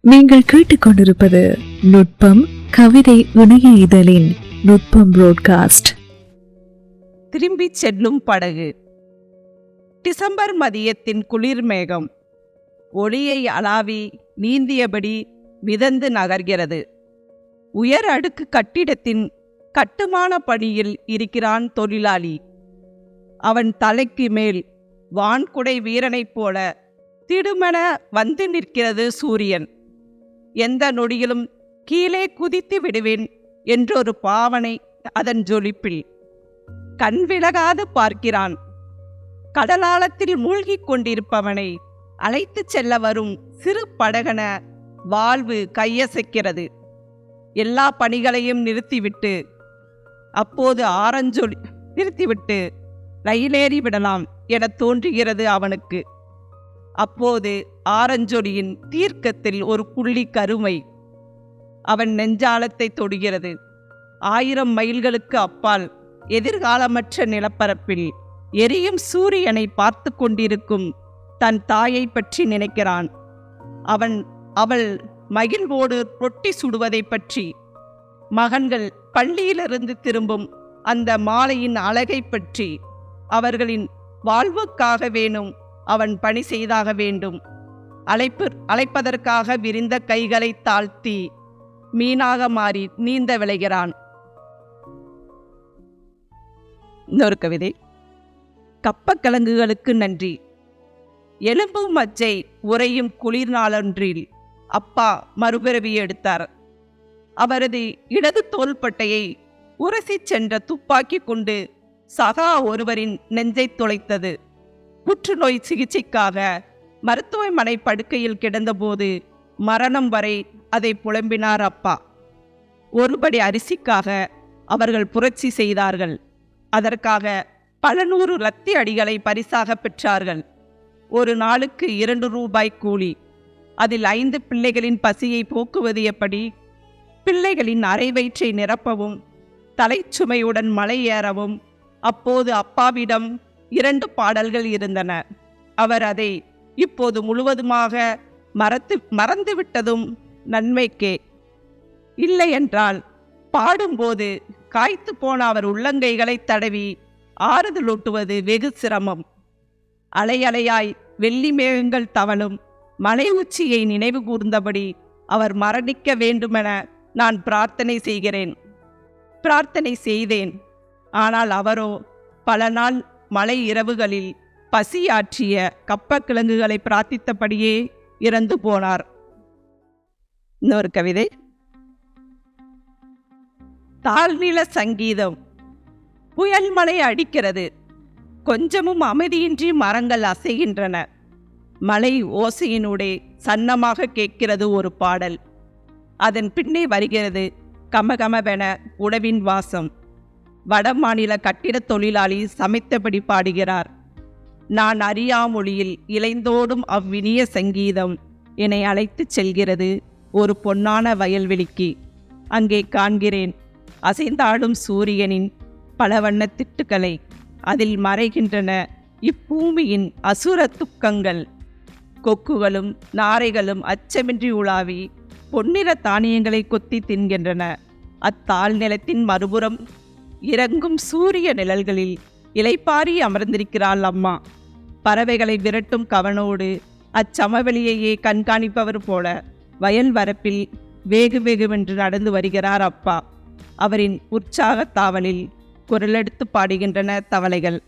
நீங்கள் கேட்டுக்கொண்டிருப்பது நுட்பம் கவிதை இணைய இதழின் நுட்பம் புரோட்காஸ்ட் திரும்பிச் செல்லும் படகு. டிசம்பர் மதியத்தின் குளிர் மேகம் ஒளியை அளாவி நீந்தியபடி மிதந்து நகர்கிறது. உயர் அடுக்கு கட்டிடத்தின் கட்டுமான பணியில் இருக்கிறான் தொழிலாளி. அவன் தலைக்கு மேல் வான்குடை வீரனைப் போல திடுமென வந்து நிற்கிறது சூரியன். எந்த நொடியிலும் கீழே குதித்து விடுவேன் என்றொரு பாவனை அதன் ஜொலிப்பில். கண் விலகாது பார்க்கிறான். கடலாளத்தில் மூழ்கிக் கொண்டிருப்பவனை அழைத்துச் செல்ல வரும் சிறு படகன வாழ்வு கையசைக்கிறது. எல்லா பணிகளையும் நிறுத்திவிட்டு அப்போது ஆரஞ்சொலி நிறுத்திவிட்டு ரயிலேறி விடலாம் என தோன்றுகிறது அவனுக்கு. அப்போது ஆரஞ்சொடியின் தீர்க்கத்தில் ஒரு புள்ளி கருமை அவன் நெஞ்சாலத்தை தொடுகிறது. ஆயிரம் மைல்களுக்கு அப்பால் எதிர்காலமற்ற நிலப்பரப்பில் எரியும் சூரியனை பார்த்து கொண்டிருக்கும் தன் தாயை பற்றி நினைக்கிறான். அவன் அவள் மகிழ்வோடு ரொட்டி சுடுவதை பற்றி. மகன்கள் பள்ளியிலிருந்து திரும்பும் அந்த மாலையின் அழகை பற்றி அவர்களின் வாழ்வுக்காக வேணும் அவன் பணி செய்தாக வேண்டும். அழைப்பு அழைப்பதற்காக விரிந்த கைகளை தாழ்த்தி மீனாக மாறி நீந்த விளைகிறான். இன்னொரு கவிதை. கப்பக்கிழங்குகளுக்கு நன்றி. எலும்பு மஜ்ஜை உறையும் குளிர் நாளொன்றில் அப்பா மறுபிறவி எடுத்தார். அவரது இடது தோள்பட்டையை உரசிச் சென்ற துப்பாக்கி கொண்டு சகா ஒருவரின் நெஞ்சை துளைத்தது. புற்றுநோய் சிகிச்சைக்காக மருத்துவமனை படுக்கையில் கிடந்தபோது மரணம் வரை அதை புலம்பினார் அப்பா. ஒருபடி அரிசிக்காக அவர்கள் புரட்சி செய்தார்கள். அதற்காக பல நூறு லத்தி அடிகளை பரிசாக பெற்றார்கள். ஒரு நாளுக்கு இரண்டு ரூபாய் கூலி. அதில் ஐந்து பிள்ளைகளின் பசியை போக்குவது எப்படி? பிள்ளைகளின் அரை வயிற்றை நிரப்பவும் தலைச்சுமையுடன் மலை ஏறவும் அப்போது அப்பாவிடம் இரண்டு பாடல்கள் இருந்தன. அவர் அதை இப்போது முழுவதுமாக மறத்து மறந்துவிட்டதும் நன்மைக்கே. இல்லையென்றால் பாடும்போது காய்த்து போன அவர் உள்ளங்கைகளை தடவி ஆறுதலூட்டுவது வெகு சிரமம். அலையலையாய் வெள்ளி மேகங்கள் தவழும். மலை உச்சியை நினைவு கூர்ந்தபடி அவர் மரணிக்க வேண்டுமென நான் பிரார்த்தனை செய்கிறேன். பிரார்த்தனை செய்தேன். ஆனால் அவரோ பல நாள் மலை இரவுகளில் பசியாற்றிய கப்பக்கிழங்குகளை பிரார்த்தித்தபடியே இறந்து போனார். இன்னொரு கவிதை. தாழ்நில சங்கீதம். புயல் மழை அடிக்கிறது. கொஞ்சமும் அமைதியின்றி மரங்கள் அசைகின்றன. மலை ஓசையினூடே சன்னமாக கேட்கிறது ஒரு பாடல். அதன் பின்னே வருகிறது கமகமவென உணவின் வாசம். வடமாநில கட்டிடத் தொழிலாளி சமைத்தபடி பாடுகிறார். நான் அறியா மொழியில் இளைந்தோடும் அவ்வினிய சங்கீதம் என்னை அழைத்துச் செல்கிறது ஒரு பொன்னான வயல்வெளிக்கு. அங்கே காண்கிறேன் அசைந்தாடும் சூரியனின் பல வண்ணத் திட்டுக்களை. அதில் மறைகின்றன இப்பூமியின் அசுர துக்கங்கள். கொக்குகளும் நாரைகளும் அச்சமின்றி உலாவி பொன்னிற தானியங்களை கொத்தி தின்கின்றன. அத்தாழ் நிலத்தின் மறுபுறம் இறங்கும் சூரிய நிழல்களில் இலைப்பாரி அமர்ந்திருக்கிறாள் அம்மா. பறவைகளை விரட்டும் கவனோடு அச்சமவெளியையே கண்காணிப்பவர் போல வயல் வரப்பில் வேகு வேகுவென்று நடந்து வருகிறார் அப்பா. அவரின் உற்சாகத் தாவலில் குரலெடுத்து பாடுகின்றன தவளைகள்.